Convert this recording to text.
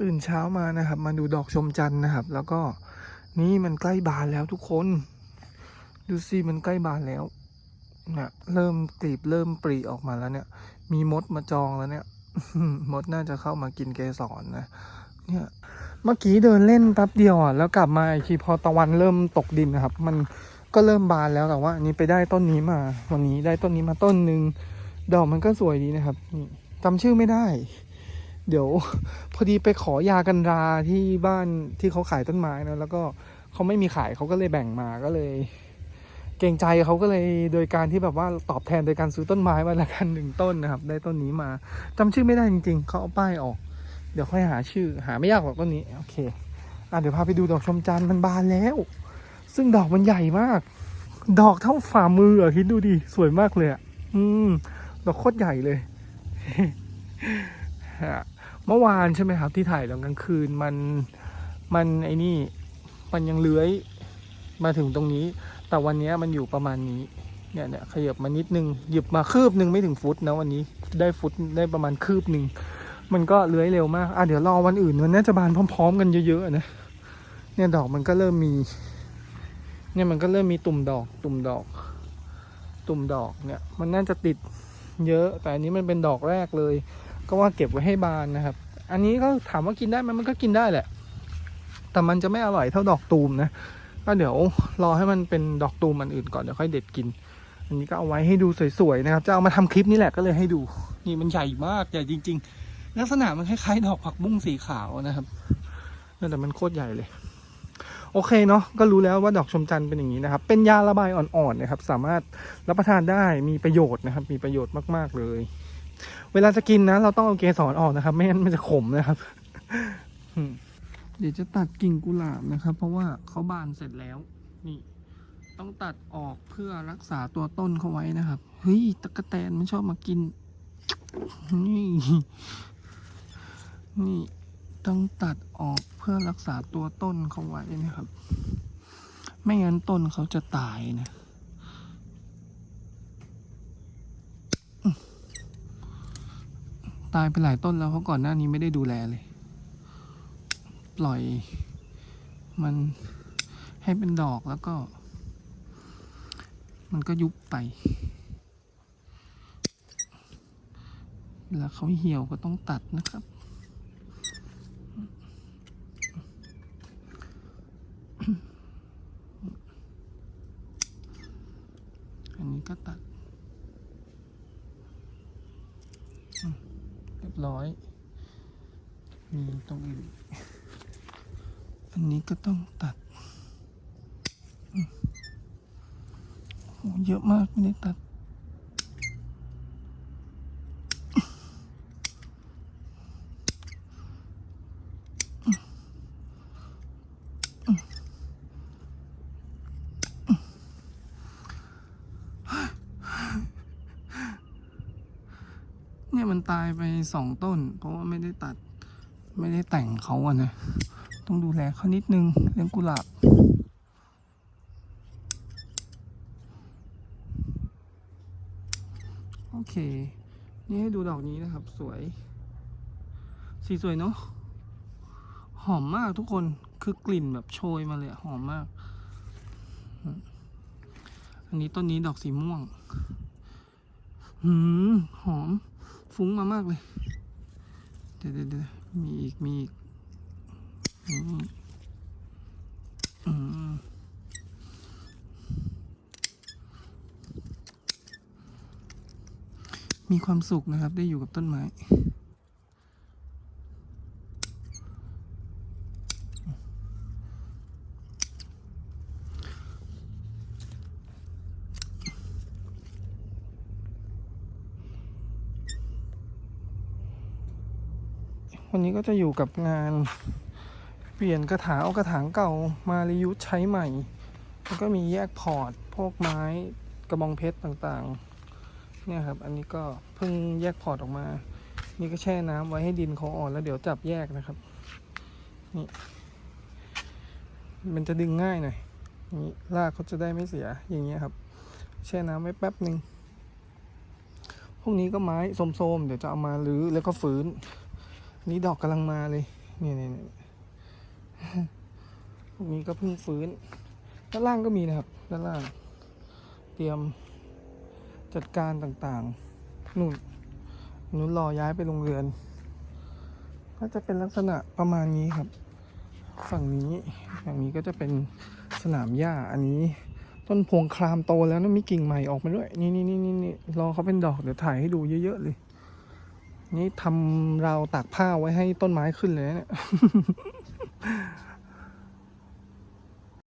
ตื่นเช้ามานะครับ มาดูดอกชมจันทร์นะครับ แล้วก็นี่มันใกล้บานแล้วทุกคน ดูสิมันใกล้บานแล้วเนี่ยเริ่มกลีบเริ่มปรีออกมาแล้วเนี่ย มีมดมาจองแล้วเนี่ยมดน่าจะเข้ามากินเกสรนะเนี่ยเมื่อกี้เดินเล่นแป๊บเดียวอะแล้วกลับมาอีกทีพอตะวันเริ่มตกดินนะครับ มันก็เริ่มบานแล้วแต่ว่าอันนี้ไปได้ต้นนี้มา วันนี้ได้ต้นนี้มาต้นหนึ่งดอกมันก็สวยดีนะครับจำชื่อไม่ได้ เดี๋ยวพอดีไปขอยากันราที่บ้านที่เขาขายต้นไม้นะแล้วก็เขาไม่มีขายเขาก็เลยแบ่งมาก็เลย เกรงใจเขาก็เลยโดยการที่แบบว่าตอบแทนโดยการซื้อต้นไม้มาละกันหนึ่งต้นนะครับ ได้ต้นนี้มาจำชื่อไม่ได้จริง ๆเขาเอาป้ายออก เดี๋ยวค่อยหาชื่อ หาไม่ยากหรอกต้นนี้โอเคอะเดี๋ยวพาไปดูดอกชมจันทร์มันบานแล้ว ซึ่งดอกมันใหญ่มาก ดอกเท่าฝ่ามืออะคิดดูดิสวยมากเลยอะอืมดอกโคตรใหญ่เลยฮะ เมื่อวานใช่ไหมครับ ที่ถ่ายตอนกลางคืนมันมันไอ้นี่มันยังเลื้อยมาถึงตรงนี้ แต่วันนี้มันอยู่ประมาณนี้เนี่ยเนี่ยขยับมานิดนึงหยิบมาคืบหนึ่งไม่ถึงฟุตนะวันนี้ได้ฟุตได้ประมาณคืบหนึ่งมันก็เลื้อยเร็วมากอะเดี๋ยวรอวันอื่นมันน่าจะบานพร้อม ๆ กันเยอะๆนะเนี่ยดอกมันก็เริ่มมี เนี่ยมันก็เริ่มมีตุ่มดอก ตุ่มดอก ตุ่มดอกเนี่ย มันน่าจะติดเยอะ แต่อันนี้มันเป็นดอกแรกเลย ก็ว่าเก็บไว้ให้บานนะครับ อันนี้ก็ถามว่ากินได้ไหมมันก็กินได้แหละ แต่มันจะไม่อร่อยเท่าดอกตูมนะ ก็เดี๋ยวรอให้มันเป็นดอกตูมอันอื่นก่อนเดี๋ยวค่อยเด็ดกิน อันนี้ก็เอาไว้ให้ดูสวยๆนะครับ จะเอามาทำคลิปนี้แหละก็เลยให้ดู นี่มันใหญ่มากใหญ่จริง ๆ ลักษณะมันคล้ายๆดอกผักบุ้งสีขาวนะครับแต่มันโคตรใหญ่เลยโอเคเนาะก็รู้แล้วว่าดอกชมจันทร์เป็นอย่างนี้นะครับ เป็นยาระบายอ่อนๆนะครับ สามารถรับประทานได้มีประโยชน์นะครับ มีประโยชน์มากๆเลย เวลาจะกินนะ เราต้องเอาเกสรออกนะครับ ไม่งั้นมันจะขมนะครับ เดี๋ยวจะตัดกิ่งกุหลาบนะครับ เพราะว่าเขาบานเสร็จแล้ว นี่ ต้องตัดออกเพื่อรักษาตัวต้นเขาไว้นะครับ เฮ้ยตะกะแตนมันชอบมากิน นี่ นี่ต้องตัดออกเพื่อรักษาตัวต้นเขาไว้นะครับ ไม่งั้นต้นเขาจะตายนะ ตายไปหลายต้นแล้วเพราะก่อนหน้านี้ไม่ได้ดูแลเลย ปล่อย มันให้เป็นดอกแล้วก็ มันก็ยุบไปเวลาเขาเหี่ยวก็ต้องตัดนะครับ อันนี้ก็ตัดอืมเรียบร้อย มีตรงอื่น อันนี้ก็ต้องตัด เยอะมากไม่ได้ตัด เนี่ยมันตายไปสองต้น เพราะว่าไม่ได้ตัด ไม่ได้แต่งเขาอะนะ ต้องดูแลเขานิดนึงเรื่องกุหลาบโอเค นี่ให้ดูดอกนี้นะครับ สวย สีสวยเนาะ หอมมากทุกคน คือกลิ่นแบบโชยมาเลย หอมมาก อันนี้ต้นนี้ดอกสีม่วง หืม หอม ฟุ้งมามากเลย เดี๋ยวเดี๋ยวมีอีก มีอีกมีความสุขนะครับ ได้อยู่กับต้นไม้ วันนี้ก็จะอยู่กับงานเปลี่ยนกระถางเอากระถางเก่ามารียูสใช้ใหม่ แล้วก็มีแยกพอร์ตพวกไม้กระบองเพชรต่างๆ เนี่ยครับ อันนี้ก็เพิ่งแยกพอร์ตออกมา นี่ก็แช่น้ำไว้ให้ดินเขาอ่อนแล้วเดี๋ยวจับแยกนะครับ นี่ มันจะดึงง่ายหน่อยนี่รากเขาจะได้ไม่เสียอย่างเงี้ยครับ แช่น้ำไว้แป๊บหนึ่งพวกนี้ก็ไม้โสมๆ เดี๋ยวจะเอามารื้อแล้วก็ฟื้น นี่ดอกกำลังมาเลยนี่นี่นี่พวกนี้ก็เพิ่งฟื้น ด้านล่างก็มีนะครับ ด้านล่าง เตรียมจัดการต่างๆ นู่นนู่นรอย้ายไปโรงเรือน ก็จะเป็นลักษณะประมาณนี้ครับ ฝั่งนี้ฝั่งนี้ก็จะเป็นสนามหญ้า อันนี้ ต้นพวงคลามโตแล้วนะมีกิ่งใหม่ออกมาด้วย นี่นี่นี่นี่นี่รอเขาเป็นดอก เดี๋ยวถ่ายให้ดูเยอะ ๆ เลย นี่ทำราวตากผ้าไว้ให้ต้นไม้ขึ้นเลยนะเนี่ย